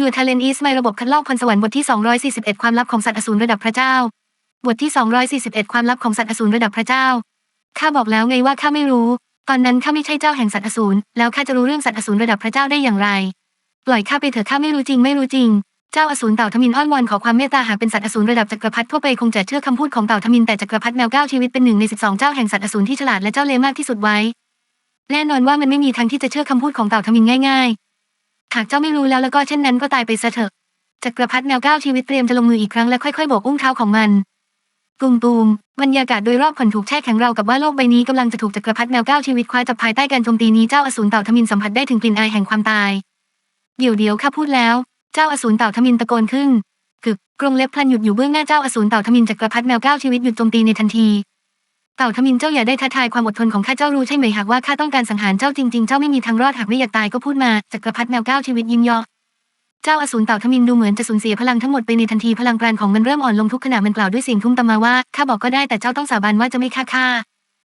ยูทาเลนอีสไมระบบคัดลอกพรสวรรค์บทที่ 241 ความลับของสัตว์อสูรระดับพระเจ้า บทที่ 241 ความลับของสัตว์อสูรระดับพระเจ้า ข้าบอกแล้วไงว่าข้าไม่รู้ ตอนนั้นข้าไม่ใช่เจ้าแห่งสัตว์อสูร แล้วข้าจะรู้เรื่องสัตว์อสูรระดับพระเจ้าได้อย่างไร ปล่อยข้าไปเถอะข้าไม่รู้จริงไม่รู้จริง เจ้าอสูรเต่าทมินอ้อนวอนขอความเมตตาหากเป็นสัตว์อสูรระดับจักรพรรดิทั่วไปคงจะเชื่อคำพูดของเต่าทมินแต่จักรพรรดิแมวเก้าชีวิตเป็นหนึ่งในสิบสองเจ้าแห่งสัตว์อสูรที่ฉลาดและเจ้าเล่ห์มากที่สุดไว้ แน่นอนว่ามันไม่มีทางที่จะเชื่อคำพูดของเต่าทมินง่ายๆ หากเจ้าไม่รู้แล้วแล้วก็เช่นนั้นก็ตายไปซะเถอะจักรพรรดิแมวก้าวชีวิตเตรียมจะลงมืออีกครั้งและค่อยๆโบกอุ้งเท้าของมันตูมตูมบรรยากาศโดยรอบขนถูกแช่แข็งเรากับว่าโลกใบนี้กำลังจะถูกจักรพรรดิแมวก้าวชีวิตคว้าจับภายใต้การโจมตีนี้เจ้าอสูรเต่าทมินสัมผัสได้ถึงกลิ่นอายแห่งความตาย เดี๋ยวเดี๋ยวข้าพูดแล้ว เจ้าอสูรเต่าทมินตะโกนขึ้นกึกกรงเล็บพลันหยุดอยู่เบื้องหน้าเจ้าอสูรเต่าทมินจักรพรรดิแมวก้าวชีวิตหยุดโจมตีในทันที เต่าทมินเจ้าอย่าได้ท้าทายความอดทนของข้าเจ้ารู้ใช่ไหมหากว่าข้าต้องการสังหารเจ้าจริงๆ เจ้าไม่มีทางรอดหากไม่อยากตายก็พูดมาจักรพรรดิแมวเก้าชีวิตยิ้มยาะเจ้าอสูรเต่าทมินดูเหมือนจะสูญเสียพลังทั้งหมดไปในทันทีพลังปราณของมันเริ่มอ่อนลงทุกขณะมันกล่าวด้วยเสียงทุ้มตามมาว่าข้าบอกก็ได้แต่เจ้าต้องสาบานว่าจะไม่ฆ่าข้า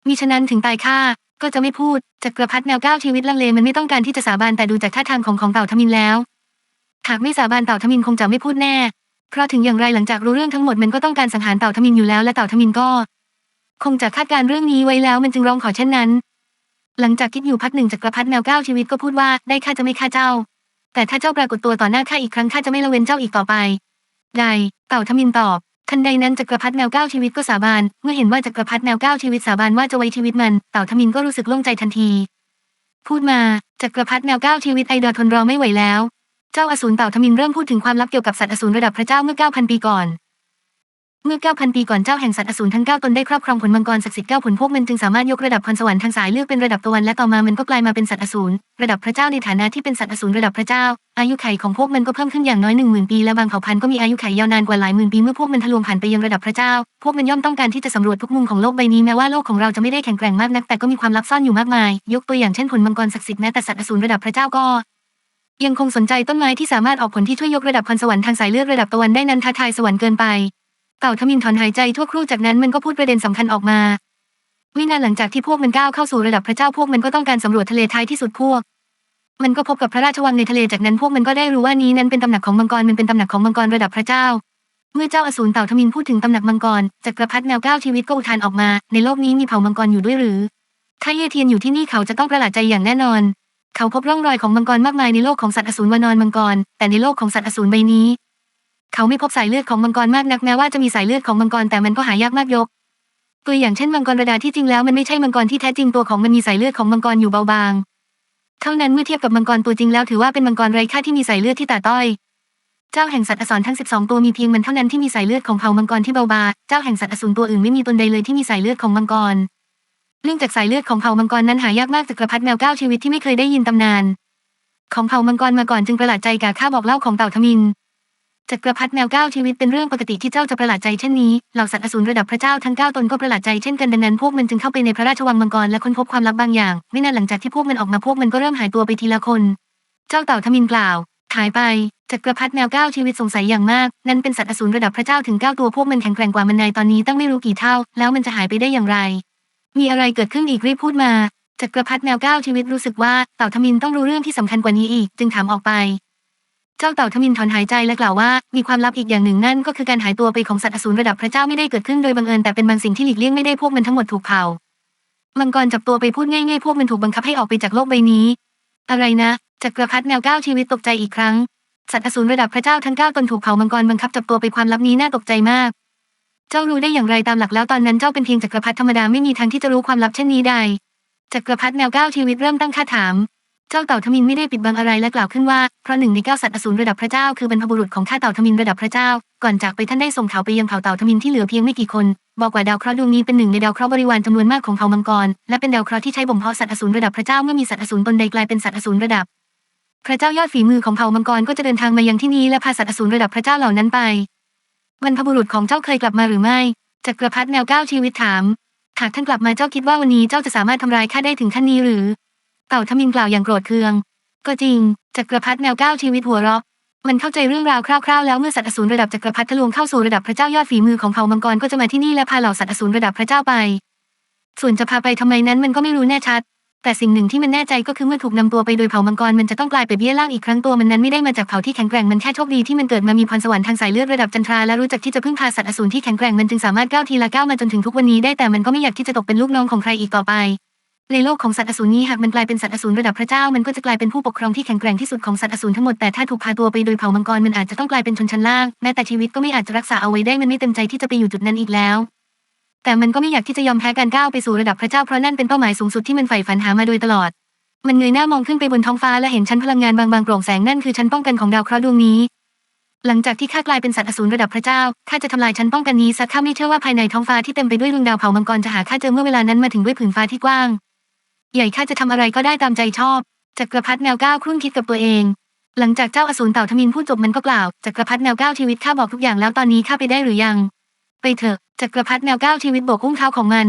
มิฉะนั้นถึงตายข้าก็จะไม่พูดจักรพรรดิแมวเก้าชีวิตลังเลมันไม่ต้องการที่จะสาบานแต่ดูจากท่าทางของของเต่าทมินแล้วหากไม่สาบานเต่าทมินคงจะไม่พูดแน่ เพราะถึงอย่างไรหลังจากรู้เรื่องทั้งหมดมันก็ต้องการสังหารเต่าทมินอยู่แล้วและเต่าทมินก็ คงจะคาดการเรื่องนี้ไว้แล้วมันจึงร้องขอเช่นนั้น หลังจากคิดอยู่พักหนึ่งจักรพรรดิแมวเก้าชีวิตก็พูดว่าได้ข้าจะไม่ฆ่าเจ้า แต่ถ้าเจ้าปรากฏตัวต่อหน้าข้าอีกครั้งข้าจะไม่ละเว้นเจ้าอีกต่อไปได้เต่าทมินตอบ ทันใดนั้นจักรพรรดิแมวเก้าชีวิตก็สาบาน เมื่อเห็นว่าจักรพรรดิแมวเก้าชีวิตสาบานว่าจะไว้ชีวิตมัน เต่าทมินก็รู้สึกโล่งใจทันที พูดมาจักรพรรดิแมวเก้าชีวิตไอดอทนรอไม่ไหวแล้ว เจ้าอสูรเต่าทมินเริ่มพูดถึงความลับเกี่ยวกับสัตว์อสูรระดับพระเจ้าเมื่อ9,000ปีก่อน เมื่อ 9,000 ปีก่อนเจ้าแห่งสัตว์อสูรทั้ง 9 ตนได้ครอบครองผลมังกรศักดิ์สิทธิ์9ผลพวกมันจึงสามารถยกระดับพรสวรรค์ทางสายเลือกเป็นระดับตะวันและต่อมามันก็กลายมาเป็นสัตว์อสูรระดับพระเจ้าในฐานะที่เป็นสัตว์อสูรระดับพระเจ้า อายุไขของพวกมันก็เพิ่มขึ้นอย่างน้อย1 0,000ปีและบางเผ่าพันธุ์ก็มีอายุไขยาวนานกว่าหลายหมื่นปีเมื่อพวกมันทะลวงผ่านไปยังระดับพระเจ้า พวกมันย่อมต้องการที่จะสำรวจทุกมุมของโลกใบนี้แม้ว่าโลกของเราจะไม่ได้แข็งแกร่งมากนักแต่ก็มีความลับซ่อนอยู่มากมาย ยกตัวอย่างเช่นผลมังกรศักดิ์สิทธิ์แม้แต่สัตว์อสูรระดับพระเจ้าก็ยังคงสนใจต้นไม้ที่สามารถออกผลที่ช่วยยกระดับพรสวรรค์ทางสายเลือดระดับตะวันได้นั้นท้าทายสวรรค์เกินไป เต่าทมินถอนหายใจทั่วครู่จากนั้นมันก็พูดประเด็นสำคัญออกมาวินาหลังจากที่พวกมันก้าวเข้าสู่ระดับพระเจ้าพวกมันก็ต้องการสำรวจทะเลท้ายที่สุดพวก มันก็พบกับพระราชวังในทะเลจากนั้นพวกมันก็ได้รู้ว่านี้นั้นเป็นตำหนักของมังกรมันเป็นตำหนักของมังกรระดับพระเจ้า เมื่อเจ้าอสูรเต่าทมินพูดถึงตำหนักมังกรจักรพรรดิแมวเก้าชีวิตก็อุทานออกมา ในโลกนี้มีเผ่ามังกรอยู่ด้วยหรือ ถ้าเยเทียนอยู่ที่นี่เขาจะต้องประหลาดใจอย่างแน่นอน เขาพบร่องรอยของมังกรมากมายในโลกของสัตว์อสูรวานอนมังกรแต่ในโลกของสัตว์อสูรใบนี้ เขาไม่พบสายเลือดของมังกรมากนักแม้ว่าจะมีสายเลือดของมังกรแต่มันก็หายากมากยก ตัวอย่างเช่นมังกรระดาที่จริงแล้วมันไม่ใช่มังกรที่แท้จริงตัวของมันมีสายเลือดของมังกรอยู่เบาบาง เท่านั้นเมื่อเทียบกับมังกรตัวจริงแล้วถือว่าเป็นมังกรไร้ค่าที่มีสายเลือดที่ต่ต้อย เจ้าแห่งสัตว์อสรทั้ง 12 ตัวมีเพียงมันเท่านั้นที่มีสายเลือดของเผ่ามังกรที่เบาบางเจ้าแห่งสัตว์อสูรตัวอื่นไม่มีตนใดเลยที่มีสายเลือดของมังกร เนื่องจากสายเลือดของเผ่ามังกรนั้นหายากมากจักรพรรดิแมวเก้าชีวิตที่ไม่เคยได้ยินตำนาน ของเผ่ามังกรมาก่อนจึงประหลาดใจกับข้าบอกเล่าของเต่าทมิน จักรพรรดิแมวเก้าชีวิตเป็นเรื่องปกติที่เจ้าจะประหลาดใจเช่นนี้ เหล่าสัตว์อสูรระดับพระเจ้าทั้งเก้าตนก็ประหลาดใจเช่นกันดังนั้นพวกมันจึงเข้าไปในพระราชวังมังกรและค้นพบความลับบางอย่าง ไม่นานหลังจากที่พวกมันออกมาพวกมันก็เริ่มหายตัวไปทีละคน เจ้าเต่าทมินกล่าวหายไป จักรพรรดิแมวเก้าชีวิตสงสัยอย่างมาก นั่นเป็นสัตว์อสูรระดับพระเจ้าถึงเก้าตัวพวกมันแข็งแกร่งกว่ามันในตอนนี้ตั้งไม่รู้กี่เท่า แล้วมันจะหายไปได้อย่างไร มีอะไรเกิดขึ้นอีกรีบพูดมา จักรพรรดิแมวเก้าชีวิตรู้สึกว่าเต่าทมินต้องรู้เรื่องที่สำคัญกว่านี้อีก จึงถามออกไป เจ้าเต่าทมินถอนหายใจและกล่าวว่า มีความลับอีกอย่างหนึ่งนั่นก็คือการหายตัวไปของสัตว์อสูรระดับพระเจ้าไม่ได้เกิดขึ้นโดยบังเอิญแต่เป็นบางสิ่งที่หลีกเลี่ยงไม่ได้พวกมันทั้งหมดถูกเผา มังกรจับตัวไปพูดง่ายๆพวกมันถูกบังคับให้ออกไปจากโลกใบนี้ อะไรนะจักรพรรดิแมวเก้าชีวิตตกใจอีกครั้ง สัตว์อสูรระดับพระเจ้าทั้งเก้าตนถูกเผามังกรบังคับจับตัวไปความลับนี้น่าตกใจมาก เจ้ารู้ได้อย่างไรตามหลักแล้วตอนนั้นเจ้าเป็นเพียงจักรพรรดิธรรมดาไม่มีทางที่จะรู้ความลับเช่นนี้ได้จักรพรรดิแมวเก้าชีวิตเริ่มตั้งคาถาม เจ้าเต่าทมินไม่ได้ปิดบังอะไรและกล่าวขึ้นว่า เพราะหนึ่งในเก้าสัตว์อสูรระดับพระเจ้าคือบรรพบุรุษของข้าเต่าทมินระดับพระเจ้า ก่อนจากไปท่านได้ส่งข่าไปยังเผ่าเต่าทมินที่เหลือเพียงไม่กี่คน บอกว่าดาวเคราะห์ดวงนี้เป็นหนึ่งในดาวเคราะห์บริวารจำนวนมากของเผ่ามังกร และเป็นดาวเคราะห์ที่ใช้บ่มเพาะสัตว์อสูรระดับพระเจ้าเมื่อมีสัตว์อสูรตนใดกลายเป็นสัตว์อสูรระดับ พระเจ้ายอดฝีมือของเผ่ามังกรก็จะเดินทางมายังที่นี้และพาสัตว์อสูรระดับพระเจ้าเหล่านั้นไปบรรพบุรุษของเจ้าเคยกลับมาหรือไม่จักรพรรดิแมวเก้าชีวิตถามหากท่านกลับมาเจ้าคิดว่าวันนี้เจ้าจะสามารถทำลายข้าได้ถึงขั้นนี้หรือ เต่าทมินกล่าวอย่างโกรธเคือง ก็จริง จักรพรรดิแมวก้าชีวิตหัวเราะ มันเข้าใจเรื่องราวคร่าวๆ แล้วเมื่อสัตว์อสูรระดับจักรพรรดิทะลวงเข้าสู่ระดับพระเจ้ายอดฝีมือของเผ่ามังกรก็จะมาที่นี่และพาเหล่าสัตว์อสูรระดับพระเจ้าไป ส่วนจะพาไปทำไมนั้นมันก็ไม่รู้แน่ชัด แต่สิ่งหนึ่งที่มันแน่ใจก็คือเมื่อถูกนำตัวไปโดยเผ่ามังกรมันจะต้องกลายเป็นเบี้ยล่างอีกครั้งตัวมันนั้นไม่ได้มาจากเผ่าที่แข็งแกร่งมันแค่โชคดีที่มันเกิดมามีพรสวรรค์ทางสายเลือดระดับจันทราและรู้จักที่จะพึ่งพาสัตว์อสูรที่แข็งแกร่งมันจึงสามารถก้าวทีละก้าวมาจนถึงทุกวันนี้ได้แต่มันก็ไม่อยากที่จะตกเป็นลูกน้องของใครอีกต่อไป ในโลกของสัตว์อสูรนี้หากมันกลายเป็นสัตว์อสูรระดับพระเจ้ามันก็จะกลายเป็นผู้ปกครองที่แข็งแกร่งที่สุดของสัตว์อสูรทั้งหมดแต่ถ้าถูกพาตัวไปโดยเผ่ามังกรมันอาจจะต้องกลายเป็นชนชั้นล่างแม้แต่ชีวิตก็ไม่อาจจะรักษาเอาไว้ได้มันไม่เต็มใจที่จะไปอยู่จุดนั้นอีกแล้ว แต่มันก็ไม่อยากที่จะยอมแพ้การก้าวไปสู่ระดับพระเจ้าเพราะนั่นเป็นเป้าหมายสูงสุดที่มันใฝ่ฝันหามาโดยตลอด มันเงยหน้ามองขึ้นไปบนท้องฟ้าและเห็นชั้นพลังงานบางๆโปร่งแสงนั่นคือชั้นป้องกันของดาวเคราะห์ดวงนี้หลังจากที่ข้ากลายเป็นสัตว์อสูรระดับพระเจ้า ข้าจะทำลายชั้นป้องกันนี้สักข้าไม่เชื่อว่าภายในท้องฟ้าที่เต็มไปด้วยดวงดาวเผามังกรจะหาข้าเจอเมื่อเวลานั้นมาถึงด้วยผืนฟ้าที่กว้าง ใหญ่ข้าจะทำอะไรก็ได้ตามใจชอบจักรพรรดิแมวก้าวครุ่นคิดกับตัวเอง หลังจากเจ้าอสูรเต่าทมินพูดจบมันก็กล่าวจักรพรรดิแมวก้าวชีวิตข้าบอกทุกอย่างแล้วตอนนี้ข้าไปได้หรือยัง ไปเถอะจักรพรรดิแมวก้าวชีวิตโบกอุ้งเท้าของมัน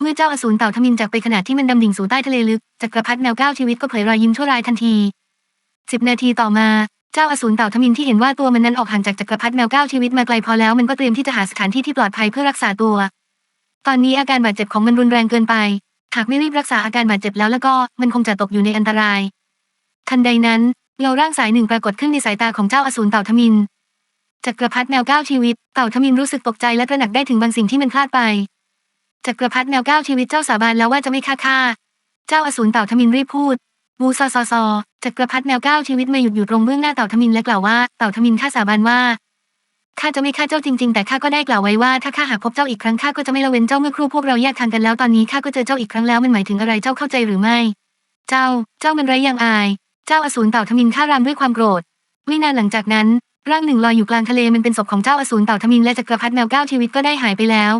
เมื่อเจ้าอสูรเต่าทมินจากไปขณะที่มันดำดิ่งสู่ใต้ทะเลลึกจักรพรรดิแมวก้าวชีวิตก็เผยรอยยิ้มชั่วร้ายทันทีสิบนาทีต่อมาเจ้าอสูรเต่าทมินที่เห็นว่าตัวมันนั้นออกห่างจากจักรพรรดิแมวก้าวชีวิตมาไกลพอแล้วมันก็เตรียมที่จะหาสถานที่ที่ปลอดภัยเพื่อรักษาตัว ตอนนี้อาการบาดเจ็บของมันรุนแรงเกินไป หากไม่รีบรักษาอาการบาดเจ็บแล้วแล้วก็มันคงจะตกอยู่ในอันตราย ทันใดนั้นเงาร่างสายหนึ่งปรากฏขึ้นในสายตาของเจ้าอสูรเต่าทมินจักรพรรดิแมวก้าวชีวิต เต่าทมินรู้สึกตกใจและตระหนักได้ถึงบางสิ่งที่มันพลาดไปจักรพรรดิแมวก้าวชีวิตเจ้าสาบานแล้วว่าจะไม่ฆ่าข้าเจ้าอสูรเต่าทมินรีบพูดวูซอซอซอจักรพรรดิแมวก้าวชีวิตมาหยุดอยู่ตรงเบื้องหน้าเต่าทมินและกล่าวว่าเต่าทมินข้าสาบานว่า ข้าจะไม่ฆ่าเจ้าจริง ๆ แต่ข้าก็ได้กล่าวไว้ว่าถ้าข้าหากพบเจ้าอีกครั้งข้าก็จะไม่ละเว้นเจ้าเมื่อครู่พวกเราแยกทางกันแล้วตอนนี้ข้าก็เจอเจ้าอีกครั้งแล้วมันหมายถึงอะไรเจ้าเข้าใจหรือไม่ เจ้า เจ้ามันไรยังอาย เจ้าอสูรเต่าทมินฆ่ารามด้วยความโกรธวินานหลังจากนั้น ร่างหนึ่งลอยอยู่กลางทะเลมันเป็นศพของเจ้าอสูรเต่าทมินและจักรพรรดิแมวเก้าชีวิตก็ได้หายไปแล้ว